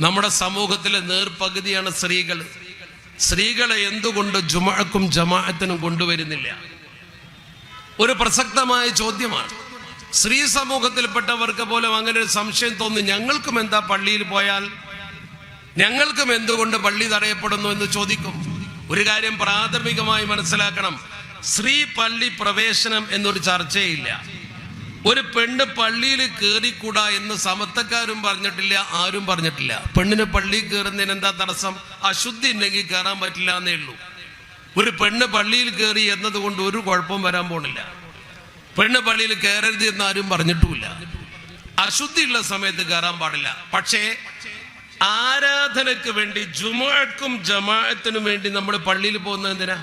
നമ്മുടെ സമൂഹത്തിലെ നേർപകുതിയാണ് സ്ത്രീകൾ സ്ത്രീകളെ എന്തുകൊണ്ട് ജുമാക്കും ജമാഅത്തിനും കൊണ്ടുവരുന്നില്ല? ഒരു പ്രസക്തമായ ചോദ്യമാണ്. സ്ത്രീ സമൂഹത്തിൽപ്പെട്ടവർക്ക് പോലും അങ്ങനെ ഒരു സംശയം തോന്നി ഞങ്ങൾക്കും എന്താ പള്ളിയിൽ പോയാൽ? ഞങ്ങൾക്കും എന്തുകൊണ്ട് പള്ളി തടയപ്പെടുന്നു? എന്ന് ചോദിക്കും. ഒരു കാര്യം പ്രാഥമികമായി മനസ്സിലാക്കണം. സ്ത്രീ പള്ളി പ്രവേശനം എന്നൊരു ചർച്ചയില്ല. ഒരു പെണ്ണ് പള്ളിയിൽ കയറിക്കൂടാ എന്ന് സമത്തക്കാരും പറഞ്ഞിട്ടില്ല ആരും പറഞ്ഞിട്ടില്ല. പെണ്ണിന് പള്ളിയിൽ കയറുന്നതിന് എന്താ തടസ്സം? അശുദ്ധി ഉണ്ടെങ്കിൽ കയറാൻ പറ്റില്ല എന്നേ ഉള്ളൂ. ഒരു പെണ്ണ് പള്ളിയിൽ കയറി എന്നതുകൊണ്ട് ഒരു കുഴപ്പം വരാൻ പോണില്ല. പെണ്ണ് പള്ളിയിൽ കയറരുത് എന്ന് ആരും പറഞ്ഞിട്ടുമില്ല. അശുദ്ധിയുള്ള സമയത്ത് കയറാൻ പാടില്ല. പക്ഷേ ആരാധനക്ക് വേണ്ടി ജുമാക്കും ജമാഅത്തിനും വേണ്ടി നമ്മൾ പള്ളിയിൽ പോകുന്നത് എന്തിനാ?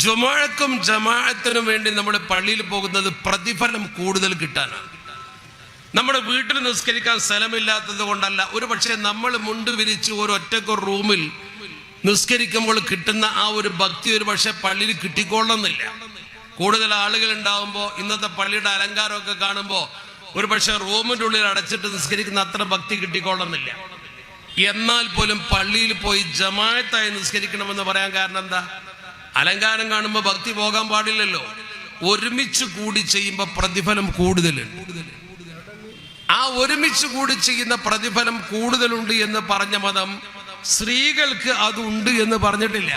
ജുമാക്കും ജമാഅത്തിനും വേണ്ടി നമ്മൾ പള്ളിയിൽ പോകുന്നത് പ്രതിഫലം കൂടുതൽ കിട്ടാനാണ്. നമ്മുടെ വീട്ടിൽ നിസ്കരിക്കാൻ സ്ഥലമില്ലാത്തത് കൊണ്ടല്ല. ഒരു പക്ഷേ നമ്മൾ മുണ്ട് വിരിച്ച് ഒരു ഒറ്റയ്ക്ക് റൂമിൽ നിസ്കരിക്കുമ്പോൾ കിട്ടുന്ന ആ ഒരു ഭക്തി ഒരു പക്ഷേ പള്ളിയിൽ കിട്ടിക്കൊള്ളുന്നില്ല. കൂടുതൽ ആളുകൾ ഉണ്ടാവുമ്പോൾ ഇന്നത്തെ പള്ളിയുടെ അലങ്കാരമൊക്കെ കാണുമ്പോൾ ഒരു പക്ഷേ റൂമിന്റെ ഉള്ളിൽ അടച്ചിട്ട് നിസ്കരിക്കുന്ന അത്ര ഭക്തി കിട്ടിക്കൊള്ളുന്നില്ല. എന്നാൽ പോലും പള്ളിയിൽ പോയി ജമായത്തായി നിസ്കരിക്കണമെന്ന് പറയാൻ കാരണം എന്താ? അലങ്കാരം കാണുമ്പോൾ ഭക്തി പോകാൻ പാടില്ലല്ലോ. ഒരുമിച്ച് കൂടി ചെയ്യുമ്പോൾ പ്രതിഫലം കൂടുതലുണ്ട്. ആ ഒരുമിച്ച് കൂടി ചെയ്യുന്ന പ്രതിഫലം കൂടുതലുണ്ട് എന്ന് പറഞ്ഞ മതം സ്ത്രീകൾക്ക് അതുണ്ട് എന്ന് പറഞ്ഞിട്ടില്ല.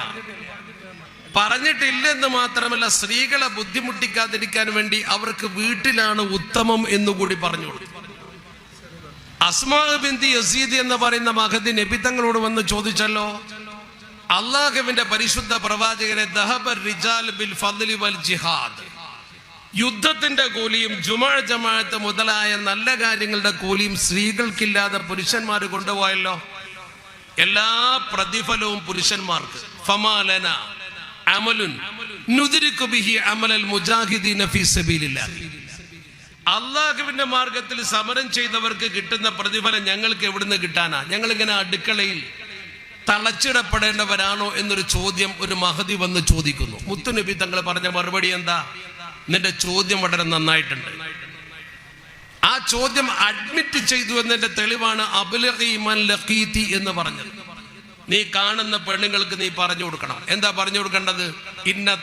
പറഞ്ഞിട്ടില്ലെന്ന് മാത്രമല്ല സ്ത്രീകളെ ബുദ്ധിമുട്ടിക്കാതിരിക്കാൻ വേണ്ടി അവർക്ക് വീട്ടിലാണ് ഉത്തമം എന്നുകൂടി പറഞ്ഞു അസ്മാ ബിന്ദി യസീദ് എന്ന് പറയുന്ന മഹദി നബി തങ്ങളോട് വന്ന് ചോദിച്ചല്ലോ അള്ളാഹുവിന്റെ പരിശുദ്ധ പ്രവാചകനെ ദഹബർ റിജാൽ ബിൽ ഫദ്ലി വൽ ജിഹാദ്. യുദ്ധത്തിന്റെ കൂലിയും ജുമാ ജമാഅത്ത് മുതലായ നല്ല കാര്യങ്ങളുടെ കൂലിയും സ്ത്രീകൾക്കില്ലാതെ പുരുഷന്മാർ കൊണ്ടുപോയല്ലോ? എല്ലാ പ്രതിഫലവും പുരുഷന്മാർക്ക്. ഫമാലന അമലുൻ അമലൽ അള്ളാഹുവിന്റെ മാർഗത്തിൽ സമരം ചെയ്തവർക്ക് കിട്ടുന്ന പ്രതിഫലം ഞങ്ങൾക്ക് എവിടുന്ന് കിട്ടാനാ? ഞങ്ങൾ ഇങ്ങനെ അടുക്കളയിൽ തളച്ചിടപ്പെടേണ്ടവരാണോ എന്നൊരു ചോദ്യം ഒരു മഹതി വന്ന് ചോദിക്കുന്നു. മുത്തുനബി തങ്ങൾ പറഞ്ഞ മറുപടി എന്താ? നിന്റെ ചോദ്യം വളരെ നന്നായിട്ടുണ്ട്. ആ ചോദ്യം അഡ്മിറ്റ് ചെയ്തു എന്നതിന്റെ തെളിവാണ് ലഖീതി എന്ന് പറഞ്ഞത്. നീ കാണുന്ന പെണ്ണുങ്ങൾക്ക് നീ പറഞ്ഞു കൊടുക്കണം. എന്താ പറഞ്ഞു കൊടുക്കേണ്ടത്? ഇന്ന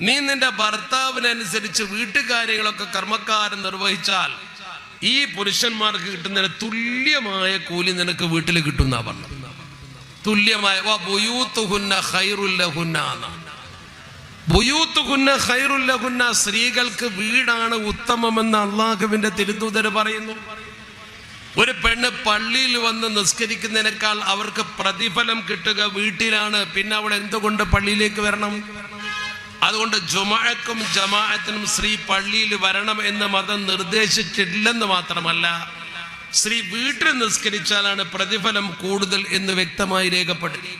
നീ നിന്റെ ഭർത്താവിനനുസരിച്ച് വീട്ടുകാര്യങ്ങളൊക്കെ കർമ്മക്കാരൻ നിർവഹിച്ചാൽ ഈ പുരുഷന്മാർക്ക് കിട്ടുന്നതിന് തുല്യമായ കൂലി നിനക്ക് വീട്ടിൽ കിട്ടുന്ന പറഞ്ഞു തുല്യമായ സ്ത്രീകൾക്ക് വീടാണ് ഉത്തമമെന്ന് അള്ളാഹുവിന്റെ തിരുദൂതര് പറയുന്നു. ഒരു പെണ്ണ് പള്ളിയിൽ വന്ന് നിസ്കരിക്കുന്നതിനേക്കാൾ അവർക്ക് പ്രതിഫലം കിട്ടുക വീട്ടിലാണ്. പിന്നെ അവൾ എന്തുകൊണ്ട് പള്ളിയിലേക്ക് വരണം? അതുകൊണ്ട് ജുമാക്കും ജമാഅത്തിനും ശ്രീ പള്ളിയിൽ വരണം എന്ന് മതം നിർദ്ദേശിച്ചിട്ടില്ലെന്ന് മാത്രമല്ല ശ്രീ വീട്ടിൽ നിസ്കരിച്ചാലാണ് പ്രതിഫലം കൂടുതൽ എന്ന് വ്യക്തമായി രേഖപ്പെടുത്തി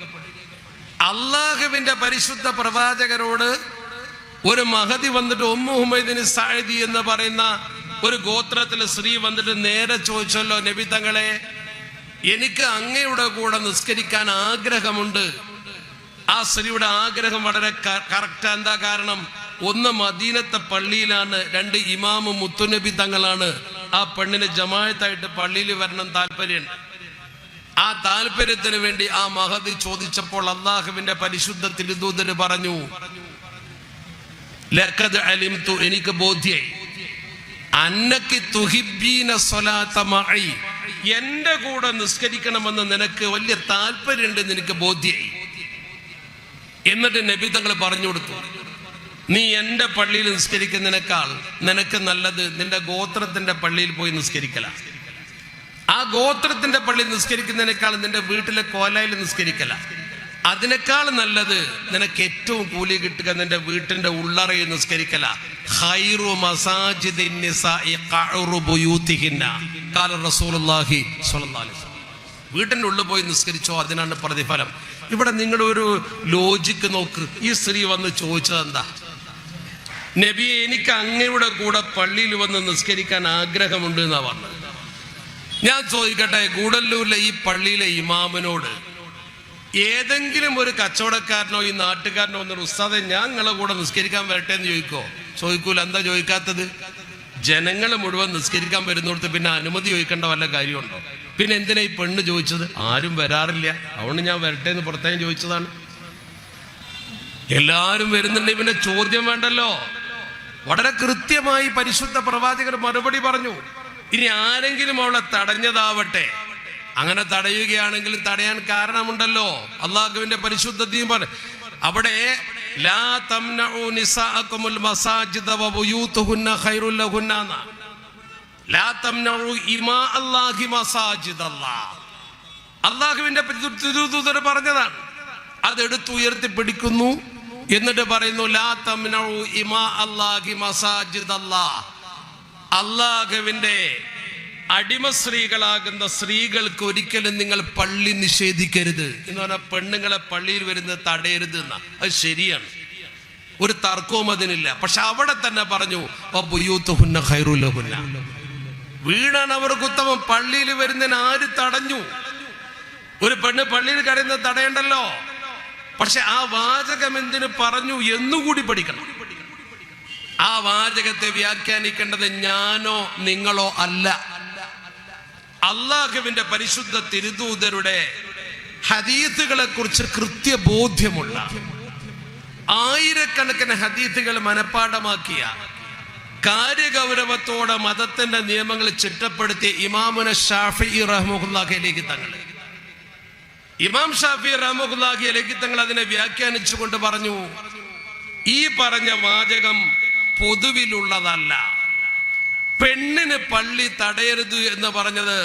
അള്ളാഹുവിന്റെ പരിശുദ്ധ പ്രവാചകരോട് ഒരു മഹതി വന്നിട്ട് ഉമ്മു ഹുമൈദിന് സാഴതി എന്ന് പറയുന്ന ഒരു ഗോത്രത്തിലെ സ്ത്രീ വന്നിട്ട് നേരെ ചോദിച്ചല്ലോ നബി തങ്ങളെ എനിക്ക് അങ്ങയുടെ കൂടെ നിസ്കരിക്കാൻ ആഗ്രഹമുണ്ട്. ആ സ്ത്രീയുടെ ആഗ്രഹം വളരെ കറക്റ്റ് എന്താ കാരണം? ഒന്ന് മദീനത്തെ പള്ളിയിലാണ് രണ്ട് ഇമാമു മുത്തുനബി തങ്ങളാണ്. ആ പെണ്ണിന് ജമായത്തായിട്ട് പള്ളിയിൽ വരണം താല്പര്യം. ആ താല്പര്യത്തിന് വേണ്ടി ആ മഹതി ചോദിച്ചപ്പോൾ അള്ളാഹുവിന്റെ പരിശുദ്ധ തിരുദൂതര് പറഞ്ഞു അലിംതു എനിക്ക് ബോധ്യായി. എന്റെ കൂടെ നിസ്കരിക്കണമെന്ന് നിനക്ക് വലിയ താല്പര്യമുണ്ട് നിനക്ക് ബോധ്യായി. എന്നിട്ട് നബി തങ്ങൾ പറഞ്ഞു കൊടുത്തു നീ എന്റെ പള്ളിയിൽ നിസ്കരിക്കുന്നതിനേക്കാൾ നിനക്ക് നല്ലത് നിന്റെ ഗോത്രത്തിന്റെ പള്ളിയിൽ പോയി നിസ്കരിക്കല. ആ ഗോത്രത്തിന്റെ പള്ളിയിൽ നിസ്കരിക്കുന്നതിനേക്കാൾ നിന്റെ വീട്ടിലെ കോലയിൽ നിസ്കരിക്കല. അതിനേക്കാൾ നല്ലത് നിനക്ക് ഏറ്റവും കൂലി കിട്ടുക നിന്റെ വീട്ടിന്റെ ഉള്ളറയിൽ നിസ്കരിക്കല. ഖൈറു മസാജിദിൻ റസൂലുള്ളാഹി സ്വല്ലല്ലാഹി അലൈഹി വസല്ലം. വീട്ടിന്റെ ഉള്ളിൽ പോയി നിസ്കരിച്ചോ അതിനാണ് പ്രതിഫലം. ഇവിടെ നിങ്ങളൊരു ലോജിക്ക് നോക്ക്. ഈ സ്ത്രീ വന്ന് ചോദിച്ചത് എന്താ? നബി എനിക്ക് അങ്ങയുടെ കൂടെ പള്ളിയിൽ വന്ന് നിസ്കരിക്കാൻ ആഗ്രഹമുണ്ട് എന്നാ പറഞ്ഞത്. ഞാൻ ചോദിക്കട്ടെ ഗൂഡല്ലൂരിലെ ഈ പള്ളിയിലെ ഇമാമിനോട് ഏതെങ്കിലും ഒരു കച്ചവടക്കാരനോ ഈ നാട്ടുകാരനോ വന്നൊരു ഉസ്താദെ ഞാൻ നിങ്ങളെ കൂടെ നിസ്കരിക്കാൻ വരട്ടെ എന്ന് ചോദിക്കോ? ചോദിക്കൂല. എന്താ ചോദിക്കാത്തത്? ജനങ്ങൾ മുഴുവൻ നിസ്കരിക്കാൻ വരുന്നിടത്ത് പിന്നെ അനുമതി ചോദിക്കേണ്ട വല്ല കാര്യമുണ്ടോ? പിന്നെ എന്തിനാ ഈ പെണ്ണ് ചോദിച്ചത്? ആരും വരാറില്ല. അതുകൊണ്ട് ഞാൻ വരട്ടെ എന്ന് പുറത്തേക്ക് ചോദിച്ചതാണ്. എല്ലാവരും വരുന്നുണ്ടെങ്കിൽ പിന്നെ ചോദ്യം വേണ്ടല്ലോ. വളരെ കൃത്യമായി പരിശുദ്ധ പ്രവാചകർ മറുപടി പറഞ്ഞു. ഇനി ആരെങ്കിലും അവളെ തടഞ്ഞതാവട്ടെ. അങ്ങനെ തടയുകയാണെങ്കിൽ തടയാൻ കാരണമുണ്ടല്ലോ. അള്ളാഹുവിന്റെ പരിശുദ്ധ ദീൻ പറ അവിടെ ലാ തംനഉ നിസാഅകുമുൽ മസാജിദ വബുയൂതുഹുന്ന ഖൈറുൽ ലഹുന്ന അള്ളാഹുവിന്റെ തിരുദൂതർ പറഞ്ഞതാണ് അതെടുത്തുയർത്തി പിടിക്കുന്നു എന്നിട്ട് പറയുന്നു ലാ ഇമാ അല്ലാഹി അള്ളാഹുവിന്റെ അടിമ സ്ത്രീകളാകുന്ന സ്ത്രീകൾക്ക് ഒരിക്കലും നിങ്ങൾ പള്ളി നിഷേധിക്കരുത്. എന്ന് പറഞ്ഞാൽ പെണ്ണുങ്ങളെ പള്ളിയിൽ വരുന്നത് തടയരുത് എന്ന. അത് ശരിയാണ്. ഒരു തർക്കവും അതിനില്ല. പക്ഷെ അവിടെ തന്നെ പറഞ്ഞു "വബുയൂത്തുഹുന്ന ഖൈറുൽ ലഹുന്ന." വീടാണ് അവർക്ക് ഉത്തമം പള്ളിയിൽ വരുന്നതിന് ആര് തടഞ്ഞു? ഒരു പെണ്ണ് പള്ളിയിൽ കരയുന്നത് തടയണ്ടല്ലോ? പക്ഷെ ആ വാചകം എന്തിനു പറഞ്ഞു എന്നുകൂടി പഠിക്കണം. ആ വാചകത്തെ വ്യാഖ്യാനിക്കേണ്ടത് ഞാനോ നിങ്ങളോ അല്ല. അള്ളാഹുവിന്റെ പരിശുദ്ധ തിരുദൂതരുടെ ഹദീത്തുകളെ കുറിച്ച് കൃത്യബോധ്യമുള്ള ആയിരക്കണക്കിന് ഹദീത്തുകൾ മനഃപ്പാടമാക്കിയ കാര്യഗൗരവത്തോടെ മതത്തിന്റെ നിയമങ്ങൾ ചിട്ടപ്പെടുത്തിയ ഇമാമുന ഷാഫി റഹ്മുല്ലാഖിലേക്ക് തങ്ങൾ. ഇമാം ഷാഫി റഹ്മുല്ലാഖിലേക്ക് തങ്ങൾ അതിനെ വ്യാഖ്യാനിച്ചുകൊണ്ട് പറഞ്ഞു ഈ പറഞ്ഞ വാചകം പൊതുവിലുള്ളതല്ല. പെണ്ണിന് പള്ളി തടയരുത് എന്ന് പറഞ്ഞത്.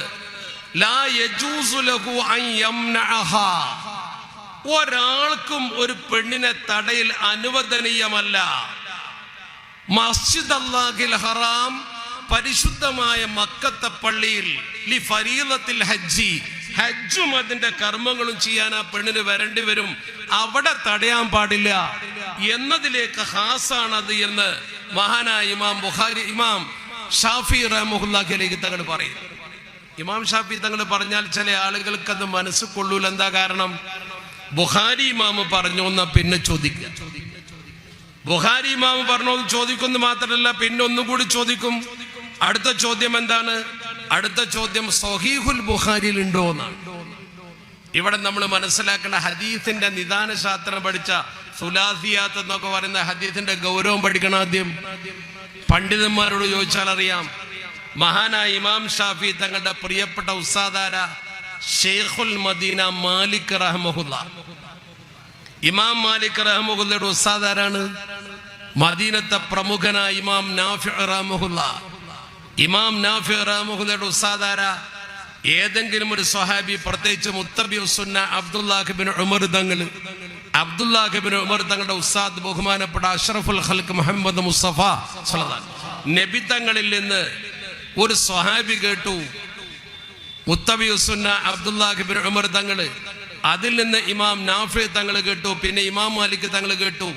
ഒരാൾക്കും ഒരു പെണ്ണിനെ തടയിൽ അനുവദനീയമല്ല. മസ്ജിദ് അല്ലാഹിൽ ഹറാം പരിശുദ്ധമായ മക്കത്തെ പള്ളിയിൽ ലി ഫരീദത്തിൽ ഹജ്ജി. ഹജ്ജും അതിന്റെ കർമ്മങ്ങളും ചെയ്യാൻ ആ പെണ്ണിന് വരേണ്ടി വരും. അവിടെ തടയാൻ പാടില്ല. എന്നതിലേക്ക് ഹാസാണത് എന്ന് മഹാനായ ഇമാം ബുഖാരി ഇമാം ഷാഫി റഹമുല്ലാഖിലേക്ക് തങ്ങൾ പറയും. ഇമാം ഷാഫി തങ്ങൾ പറഞ്ഞാൽ ചില ആളുകൾക്ക് അത് മനസ്സ് കൊള്ളൂല എന്താ കാരണം? ബുഖാരി ഇമാമ് പറഞ്ഞു എന്നാ പിന്നെ ചോദിക്കുക ബുഹാരി ഇമാമ് പറഞ്ഞു ചോദിക്കുന്നു മാത്രമല്ല പിന്നെ ഒന്നും കൂടി ചോദിക്കും. അടുത്ത ചോദ്യം എന്താണ്? അടുത്ത ചോദ്യം സൊഹീഹുൽ ബുഹാരിൽ ഉണ്ടോ എന്നാണ്. ഇവിടെ നമ്മൾ മനസ്സിലാക്കേണ്ട ഹദീസിന്റെ നിദാന ശാസ്ത്രം പഠിച്ച സുലാസിയാത്ത് എന്നൊക്കെ പറയുന്ന ഹദീസിന്റെ ഗൗരവം പഠിക്കണം ആദ്യം. പണ്ഡിതന്മാരോട് ചോദിച്ചാൽ അറിയാം മഹാനായ ഇമാം ഷാഫി തങ്ങളുടെ പ്രിയപ്പെട്ട ഉസ്താദാര ഷെയ്ഖുൽ മദീന മാലിക് റഹ്മഹുല്ല. ഇമാം മാലിക് റഹ്മുല്ലയുടെ ഉസ്താദ് ആരാണ്? മദീനത്തെ പ്രമുഖനായ ഇമാം നാഫി റഹ്മുല്ല ഇമാം നാഫി റഹ്മുല്ലയുടെ ഉസ്താദാര ഏതെങ്കിലും ഒരു സ്വഹാബി പ്രത്യേകിച്ച് മുത്തബി ഉസുന്ന അബ്ദുല്ലാഹിബിൻ ഉമർ തങ്ങൾ അബ്ദുല്ലാഹിബിൻ ഉമർ തങ്ങളുടെ ഉസ്താദ് ബഹുമാനപ്പെട്ട അഷ്റഫുൽ ഖൽക്ക് മുഹമ്മദ് മുസ്തഫ നബി തങ്ങളിൽ നിന്ന് ഒരു സ്വഹാബി കേട്ടു. മുത്തബി ഉസുന്ന അബ്ദുല്ലാഹിബിൻ ഉമർ തങ്ങൾ. അതിൽ നിന്ന് ഇമാം നാഫി തങ്ങൾ കേട്ടു പിന്നെ ഇമാം മാലിക് തങ്ങൾ കേട്ടു.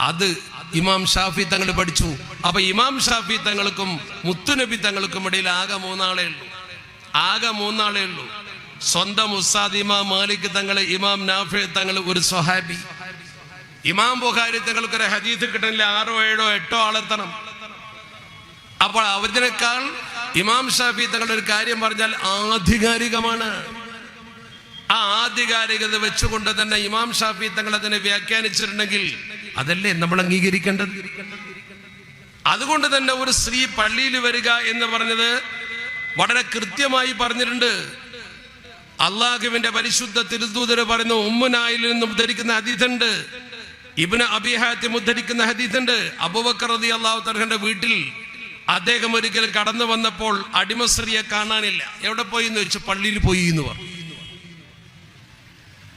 അത് ഇമാം ഷാഫി തങ്ങൾ പഠിച്ചു. അപ്പൊ ഇമാം ഷാഫി തങ്ങൾക്കും മുത്തുനബി തങ്ങൾക്കും ഇടയിൽ ആകെ മൂന്നാളേ ഉള്ളൂ. ആകെ മൂന്നാളേ ഉള്ളൂ. സ്വന്തം ഉസ്താദ് ഇമാം മാലിക് തങ്ങൾ ഇമാം നാഫി തങ്ങൾ ഒരു സ്വഹാബി. ഇമാം ബുഖാരി തങ്ങൾക്ക് ഒരു ഹദീസ് കിട്ടണില്ല ആറോ ഏഴോ എട്ടോ ആളെത്തണം. അപ്പോൾ അവരിനേക്കാൾ ഇമാം ഷാഫി തങ്ങളുടെ ഒരു കാര്യം പറഞ്ഞാൽ ആധികാരികമാണ്. ആ ആധികാരികത വെച്ചുകൊണ്ട് തന്നെ ഇമാം ഷാഫി തങ്ങൾ അതിനെ വ്യാഖ്യാനിച്ചിട്ടുണ്ടെങ്കിൽ അതല്ലേ നമ്മൾ അംഗീകരിക്കേണ്ടത്? അതുകൊണ്ട് തന്നെ ഒരു സ്ത്രീ പള്ളിയിൽ വരിക എന്ന് പറഞ്ഞത് വളരെ കൃത്യമായി പറഞ്ഞിട്ടുണ്ട്. അള്ളാഹുവിന്റെ പരിശുദ്ധ തിരുദൂതര് പറയുന്ന ഉമ്മുനായിൽ നിന്നും ഉദ്ധരിക്കുന്ന ഹദീസുണ്ട്. ഇബിന് അബിഹാത്തി ഉദ്ധരിക്കുന്ന ഹദീസുണ്ട്. അബുബക്രതി അള്ളാഹു തർഹന്റെ വീട്ടിൽ അദ്ദേഹം ഒരിക്കൽ കടന്നു വന്നപ്പോൾ അടിമസ്ത്രീയെ കാണാനില്ല. എവിടെ പോയി എന്ന് വെച്ചു പള്ളിയിൽ പോയി എന്ന് പറഞ്ഞു.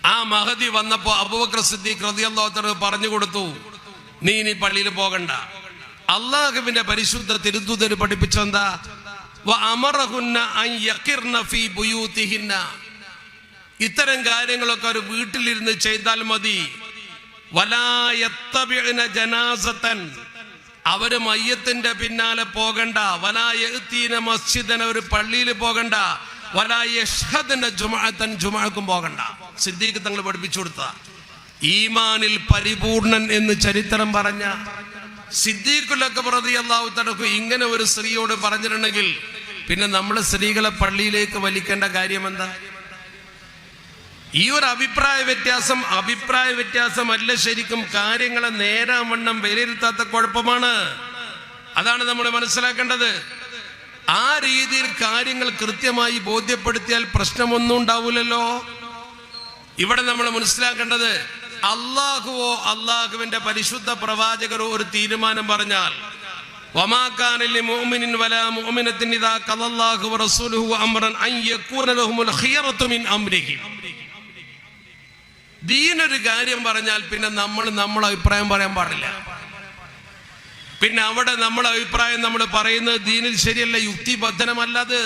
ആ മഹതി വന്നപ്പോ അബൂബക്കർ സിദ്ദീഖ് റളിയല്ലാഹു പറഞ്ഞു കൊടുത്തു നീ ഇനി പള്ളിയിൽ പോകണ്ട. അള്ളാഹുവിന്റെ പരിശുദ്ധ തിരുദൂതര് പഠിപ്പിച്ചെന്താ ഇത്തരം കാര്യങ്ങളൊക്കെ ഒരു വീട്ടിലിരുന്ന് ചെയ്താൽ മതി. ജനാസത്തൻ അവർ മയ്യത്തിന്റെ പിന്നാലെ പോകണ്ട. വലായത്തീന മസ്ജിദന ഒരു പള്ളിയിൽ പോകണ്ട. വലായ യഷ്ഹദന ജുമാക്കും പോകണ്ട. സിദ്ദീഖ് തങ്ങൾ പഠിപ്പിച്ചു കൊടുത്ത ഈമാനിൽ പരിപൂർണൻ എന്ന് ചരിത്രം പറഞ്ഞ സിദ്ദീഖുലൊക്കെ പ്രതി അള്ളാഹു തടക്കും ഇങ്ങനെ ഒരു സ്ത്രീയോട് പറഞ്ഞിട്ടുണ്ടെങ്കിൽ പിന്നെ നമ്മൾ സ്ത്രീകളെ പള്ളിയിലേക്ക് വലിക്കേണ്ട കാര്യം എന്താ ഈ ഒരു അഭിപ്രായ വ്യത്യാസം അഭിപ്രായ വ്യത്യാസമല്ല ശരിക്കും. കാര്യങ്ങളെ നേരാവണ്ണം വിലയിരുത്താത്ത കുഴപ്പമാണ്. അതാണ് നമ്മൾ മനസ്സിലാക്കേണ്ടത്. ആ രീതിയിൽ കാര്യങ്ങൾ കൃത്യമായി ബോധ്യപ്പെടുത്തിയാൽ പ്രശ്നമൊന്നും ഉണ്ടാവില്ലല്ലോ ഇവിടെ നമ്മൾ മനസ്സിലാക്കേണ്ടത് അള്ളാഹുവോ അള്ളാഹുവിന്റെ പരിശുദ്ധ പ്രവാചകരോ ഒരു തീരുമാനം പറഞ്ഞാൽ ദീനൊരു കാര്യം പറഞ്ഞാൽ പിന്നെ നമ്മൾ നമ്മളെ അഭിപ്രായം പറയാൻ പാടില്ല. പിന്നെ അവിടെ നമ്മളെ അഭിപ്രായം നമ്മൾ പറയുന്നത് ദീനിൽ ശരിയല്ല യുക്തിബദ്ധനമല്ലത്